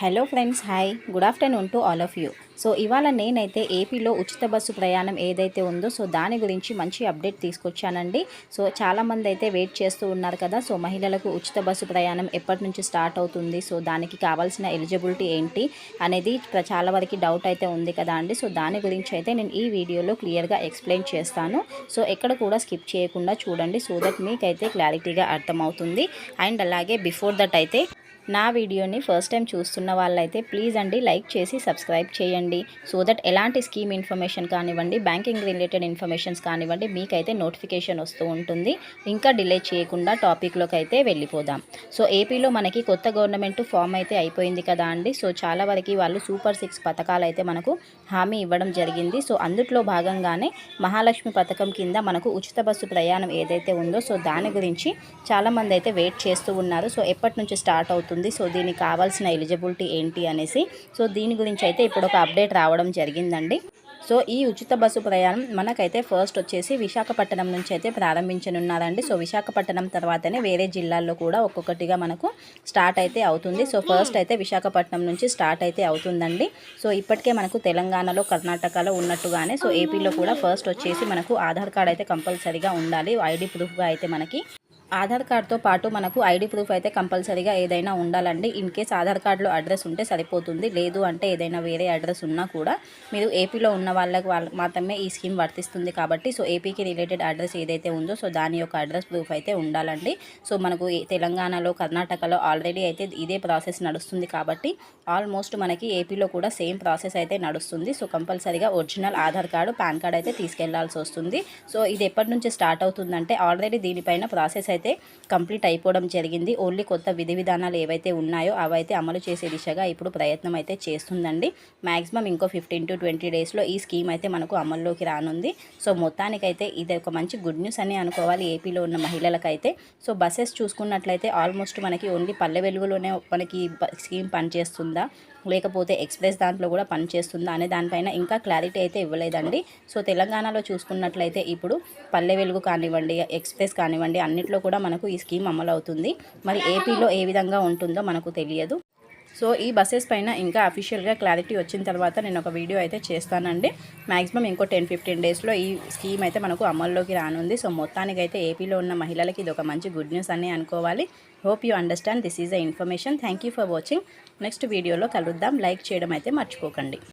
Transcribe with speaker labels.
Speaker 1: Hello friends hi good afternoon to all of you so ఇవాళ నేనైతే ఏపీలో ఉచిత బస్సు ప్రయాణం ఏదైతే ఉందో సో దాని గురించి మంచి అప్డేట్ తీసుకొచ్చానండి. సో చాలామంది అయితే వెయిట్ చేస్తూ ఉన్నారు కదా సో మహిళలకు ఉచిత బస్సు ప్రయాణం ఎప్పటి నుంచి స్టార్ట్ అవుతుంది సో దానికి కావాల్సిన ఎలిజిబిలిటీ ఏంటి అనేది చాలా వరకు డౌట్ అయితే ఉంది కదా అండి. సో దాని గురించి అయితే నేను ఈ వీడియోలో క్లియర్గా ఎక్స్ప్లెయిన్ చేస్తాను. సో ఎక్కడ కూడా స్కిప్ చేయకుండా చూడండి సో దట్ మీకైతే క్లారిటీగా అర్థమవుతుంది. అండ్ అలాగే బిఫోర్ దట్ అయితే నా వీడియోని ఫస్ట్ టైం చూస్తున్న వాళ్ళైతే ప్లీజ్ అండి లైక్ చేసి సబ్స్క్రైబ్ చేయండి. సో దట్ ఎలాంటి స్కీమ్ ఇన్ఫర్మేషన్ కానివ్వండి బ్యాంకింగ్ రిలేటెడ్ ఇన్ఫర్మేషన్స్ కానివ్వండి మీకైతే నోటిఫికేషన్ వస్తూ ఉంటుంది. ఇంకా డిలే చేయకుండా టాపిక్లోకి అయితే వెళ్ళిపోదాం. సో ఏపీలో మనకి కొత్త గవర్నమెంట్ ఫామ్ అయితే అయిపోయింది కదా అండి. సో చాలా వరకు వాళ్ళు సూపర్ సిక్స్ పథకాలు అయితే మనకు హామీ ఇవ్వడం జరిగింది. సో అందుట్లో భాగంగానే మహాలక్ష్మి పథకం కింద మనకు ఉచిత బస్సు ప్రయాణం ఏదైతే ఉందో సో దాని గురించి చాలామంది అయితే వెయిట్ చేస్తూ ఉన్నారు. సో ఎప్పటి నుంచి స్టార్ట్ అవుతుంది సో దీనికి కావాల్సిన ఎలిజిబిలిటీ ఏంటి అనేసి సో దీని గురించి అయితే ఇప్పుడు ఒక అప్డేట్ రావడం జరిగిందండి. సో ఈ ఉచిత బస్సు ప్రయాణం మనకైతే ఫస్ట్ వచ్చేసి విశాఖపట్నం నుంచి అయితే ప్రారంభించనున్నారండి. సో విశాఖపట్నం తర్వాతనే వేరే జిల్లాల్లో కూడా ఒక్కొక్కటిగా మనకు స్టార్ట్ అయితే అవుతుంది. సో ఫస్ట్ అయితే విశాఖపట్నం నుంచి స్టార్ట్ అయితే అవుతుందండి. సో ఇప్పటికే మనకు తెలంగాణలో కర్ణాటకలో ఉన్నట్టుగానే సో ఏపీలో కూడా ఫస్ట్ వచ్చేసి మనకు ఆధార్ కార్డ్ అయితే కంపల్సరీగా ఉండాలి. ఐడి ప్రూఫ్గా అయితే మనకి ఆధార్ కార్డ్తో పాటు మనకు ఐడి ప్రూఫ్ అయితే కంపల్సరీగా ఏదైనా ఉండాలండి. ఇన్ కేస్ ఆధార్ కార్డులో అడ్రస్ ఉంటే సరిపోతుంది. లేదు అంటే ఏదైనా వేరే అడ్రస్ ఉన్నా కూడా మీరు ఏపీలో ఉన్న వాళ్ళకి మాత్రమే ఈ స్కీమ్ వర్తిస్తుంది కాబట్టి సో ఏపీకి రిలేటెడ్ అడ్రస్ ఏదైతే ఉందో సో దాని యొక్క అడ్రస్ ప్రూఫ్ అయితే ఉండాలండి. సో మనకు తెలంగాణలో కర్ణాటకలో ఆల్రెడీ అయితే ఇదే ప్రాసెస్ నడుస్తుంది కాబట్టి ఆల్మోస్ట్ మనకి ఏపీలో కూడా సేమ్ ప్రాసెస్ అయితే నడుస్తుంది. సో కంపల్సరీగా original Aadhaar card PAN card అయితే తీసుకెళ్ళాల్సి వస్తుంది. సో ఇది ఎప్పటి నుంచి స్టార్ట్ అవుతుందంటే ఆల్రెడీ దీనిపైన ప్రాసెస్ అయితే కంప్లీట్ అయిపోవడం జరిగింది. ఓన్లీ కొత్త విధి విధానాలు ఏవైతే ఉన్నాయో అవైతే అమలు చేసే దిశగా ఇప్పుడు ప్రయత్నం అయితే చేస్తుందండి. మ్యాక్సిమం ఇంకో ఫిఫ్టీన్ టు ట్వంటీ డేస్లో ఈ స్కీమ్ అయితే మనకు అమల్లోకి రానుంది. సో మొత్తానికైతే ఇది ఒక మంచి గుడ్ న్యూస్ అని అనుకోవాలి ఏపీలో ఉన్న మహిళలకైతే. సో బస్సెస్ చూసుకున్నట్లయితే ఆల్మోస్ట్ మనకి ఓన్లీ పల్లె వెలుగులోనే మనకి స్కీమ్ పనిచేస్తుందా? లేకపోతే ఎక్స్ప్రెస్ దాంట్లో కూడా పనిచేస్తుందా అనే దానిపైన ఇంకా క్లారిటీ అయితే ఇవ్వలేదండి. సో తెలంగాణలో చూసుకున్నట్లయితే ఇప్పుడు పల్లె వెలుగు కానివ్వండి ఎక్స్ప్రెస్ కానివ్వండి అన్నిట్లో కూడా మనకు ఈ స్కీమ్ అమలు అవుతుంది మరి ఏపీలో ఏ విధంగా ఉంటుందో మనకు తెలియదు. సో ఈ బస్సెస్ పైన ఇంకా అఫీషియల్గా క్లారిటీ వచ్చిన తర్వాత నేను ఒక వీడియో అయితే చేస్తానండి. మ్యాక్సిమం ఇంకో టెన్ ఫిఫ్టీన్ డేస్లో ఈ స్కీమ్ అయితే మనకు అమల్లోకి రానుంది. సో మొత్తానికైతే ఏపీలో ఉన్న మహిళలకి ఇది ఒక మంచి గుడ్ న్యూస్ అని అనుకోవాలి. Hope you understand this is a information thank you for watching next వీడియోలో కలుద్దాం. లైక్ చేయడం అయితే మర్చిపోకండి.